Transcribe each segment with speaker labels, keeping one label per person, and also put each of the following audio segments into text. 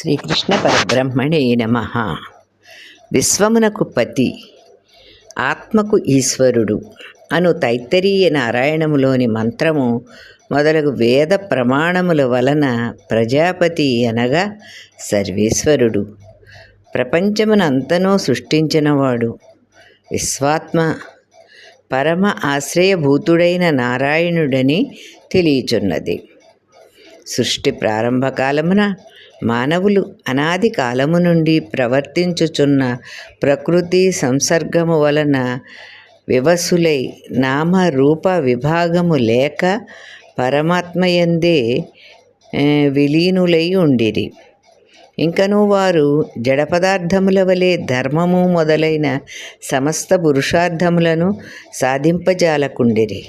Speaker 1: శ్రీకృష్ణ పరబ్రహ్మణే నమ. విశ్వమునకు పతి ఆత్మకు ఈశ్వరుడు అను తైత్తరీయ నారాయణములోని మంత్రము మొదలగు వేద ప్రమాణముల వలన ప్రజాపతి అనగా సర్వేశ్వరుడు. ప్రపంచమునంతనూ సృష్టించినవాడు. విశ్వాత్మ పరమ ఆశ్రయభూతుడైన నారాయణుడని తెలియచున్నది. సృష్టి ప్రారంభకాలమున మానవులు అనాది కాలము నుండి ప్రవర్తించుచున్న ప్రకృతి సంసర్గము వలన వివసులై నామ రూప విభాగము లేక పరమాత్మయందే విలీనులై ఉండిరి. ఇంకనూ వారు జడ పదార్థముల వలె ధర్మము మొదలైన సమస్త పురుషార్థములను సాధింపజాలకుండిరి.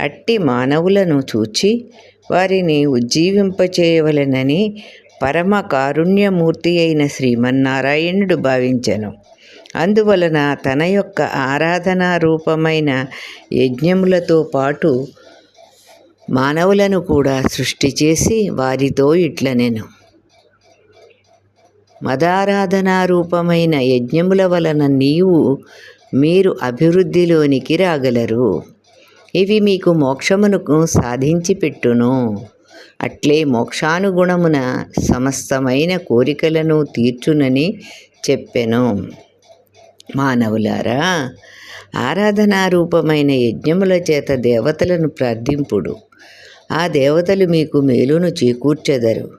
Speaker 1: అట్టి మానవులను చూచి వారిని ఉజ్జీవింపచేయవలెనని పరమ కారుణ్యమూర్తి అయిన శ్రీమన్నారాయణుడు భావించను. అందువలన తన యొక్క ఆరాధనా రూపమైన యజ్ఞములతో పాటు మానవులను కూడా సృష్టి చేసి వారితో ఇట్లనెను. మదారాధనారూపమైన యజ్ఞముల వలన నీవు మీరు అభివృద్ధిలోనికి రాగలరు. ఇవి మీకు మోక్షమునకు సాధించి పెట్టును అట్లే మోక్షానుగుణమున సమస్తమైన కోరికలను తీర్చునని చెప్పెను. మానవులారా ఆరాధనారూపమైన యజ్ఞముల చేత దేవతలను ప్రార్థింపుడు. ఆ దేవతలు మీకు మేలును చేకూర్చెదరు.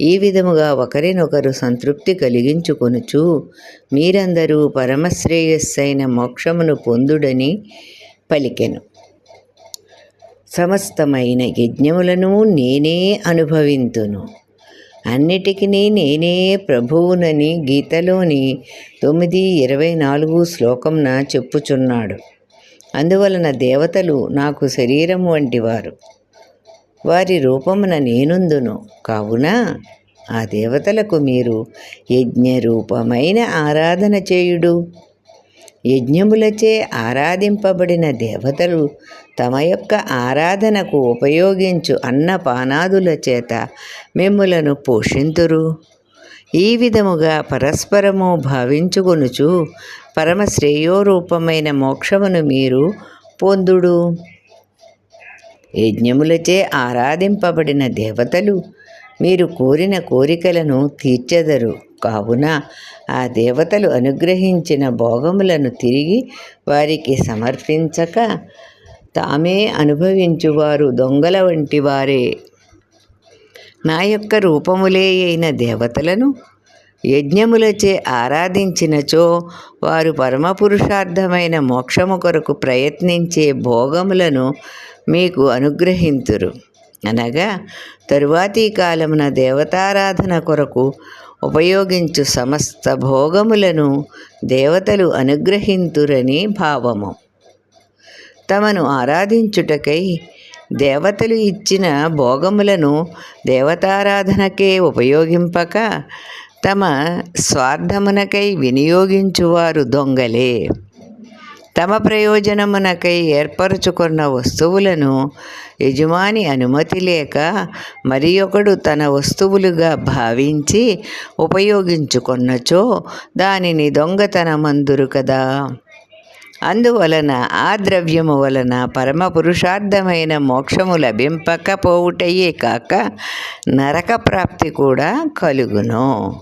Speaker 1: ఈ విధముగా ఒకరినొకరు సంతృప్తి కలిగించుకొనుచు మీరందరూ పరమశ్రేయస్సైన మోక్షమును పొందుడని పలికెను. సమస్తమైన యజ్ఞములను నేనే అనుభవింతును. అన్నిటికీ నేనే ప్రభువునని గీతలోని తొమ్మిది ఇరవై నాలుగు శ్లోకంన చెప్పుచున్నాడు. అందువలన దేవతలు నాకు శరీరం వంటివారు. వారి రూపమున నేనుందును. కావున ఆ దేవతలకు మీరు యజ్ఞ రూపమైన ఆరాధన చేయుడు. యజ్ఞములచే ఆరాధింపబడిన దేవతలు తమ యొక్క ఆరాధనకు ఉపయోగించు అన్నపానాదుల చేత మిమ్ములను పోషింతురు. ఈ విధముగా పరస్పరము భావించుకొనుచు పరమశ్రేయోరూపమైన మోక్షమును మీరు పొందుడు. యజ్ఞములచే ఆరాధింపబడిన దేవతలు. మీరు కోరిన కోరికలను తీర్చెదరు. కావున ఆ దేవతలు అనుగ్రహించిన భోగములను తిరిగి వారికి సమర్పించక తామే అనుభవించువారు దొంగల వంటి వారే. నా యొక్క రూపములే అయిన దేవతలను యజ్ఞములచే ఆరాధించినచో వారు పరమపురుషార్థమైన మోక్షము కొరకు ప్రయత్నించే భోగములను మీకు అనుగ్రహింతురు. అనగా తరువాతి కాలమున దేవతారాధన కొరకు ఉపయోగించు సమస్త భోగములను దేవతలు అనుగ్రహింతురని భావము. తమను ఆరాధించుటకై దేవతలు ఇచ్చిన భోగములను దేవతారాధనకే ఉపయోగింపక తమ స్వార్థమునకై వినియోగించువారు దొంగలే. తమ ప్రయోజనమునకై ఏర్పరచుకున్న వస్తువులను యజమాని అనుమతి లేక మరి ఒకడు తన వస్తువులుగా భావించి ఉపయోగించుకొన్నచో దానిని దొంగతనమందురు కదా. అందువలన ఆ ద్రవ్యము వలన పరమ పురుషార్థమైన మోక్షము లభింపకపోవుటయే కాక నరక ప్రాప్తి కూడా కలుగును.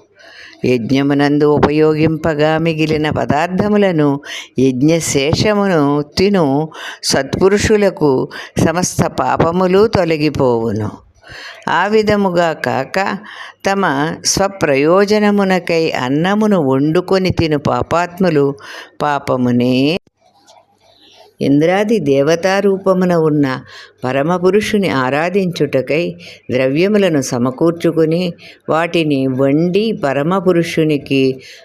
Speaker 1: యజ్ఞమునందు ఉపయోగింపగా మిగిలిన పదార్థములను యజ్ఞశేషమును తిను సత్పురుషులకు సమస్త పాపములు తొలగిపోవును. ఆ విధముగా కాక తమ స్వప్రయోజనమునకై అన్నమును వండుకొని తిను పాపాత్ములు పాపమునే ఇంద్రాది దేవతారూపమున ఉన్న పరమపురుషుని ఆరాధించుటకై ద్రవ్యములను సమకూర్చుకుని వాటిని వండి పరమపురుషునికి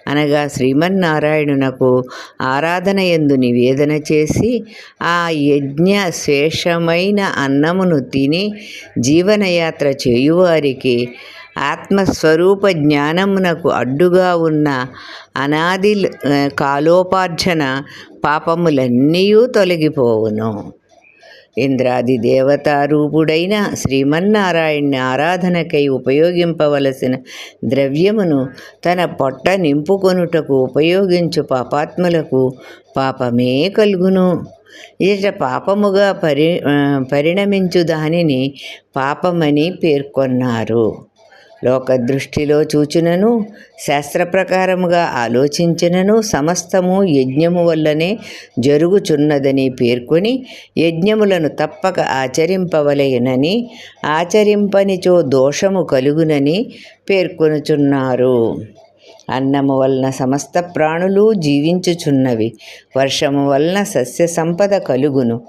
Speaker 1: అనగా శ్రీమన్నారాయణునకు ఆరాధన ఎందు నివేదన చేసి ఆ యజ్ఞ శేషమైన అన్నమును తిని జీవనయాత్ర చేయువారికి ఆత్మస్వరూప జ్ఞానమునకు అడ్డుగా ఉన్న అనాది కాలోపార్జన పాపములన్నీ తొలగిపోవును. ఇంద్రాది దేవతారూపుడైన శ్రీమన్నారాయణ్ణి ఆరాధనకై ఉపయోగింపవలసిన ద్రవ్యమును తన పొట్ట నింపుకొనుటకు ఉపయోగించు పాపాత్ములకు పాపమే కలుగును. ఇట పాపముగా పరి పరిణమించు దానిని పాపమని పేర్కొన్నారు. లోక దృష్టిలో చూచినను శాస్త్ర ప్రకారముగా ఆలోచించినను సమస్తము యజ్ఞము వల్లనే జరుగుచున్నదని పేర్కొని యజ్ఞములను తప్పక ఆచరింపవలయనని ఆచరింపనిచో దోషము కలుగునని పేర్కొనుచున్నారు. అన్నము వలన సమస్త ప్రాణులు జీవించుచున్నవి. వర్షము వలన సస్య సంపద కలుగును.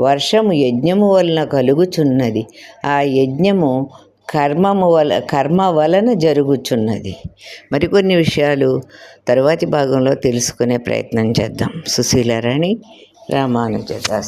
Speaker 1: వర్షము యజ్ఞము వలన కలుగుచున్నది. ఆ యజ్ఞము కర్మము వల కర్మ వలన జరుగుచున్నది. మరికొన్ని విషయాలు తరువాతి భాగంలో తెలుసుకునే ప్రయత్నం చేద్దాం. సుశీలరాణి రామానుజదాస్.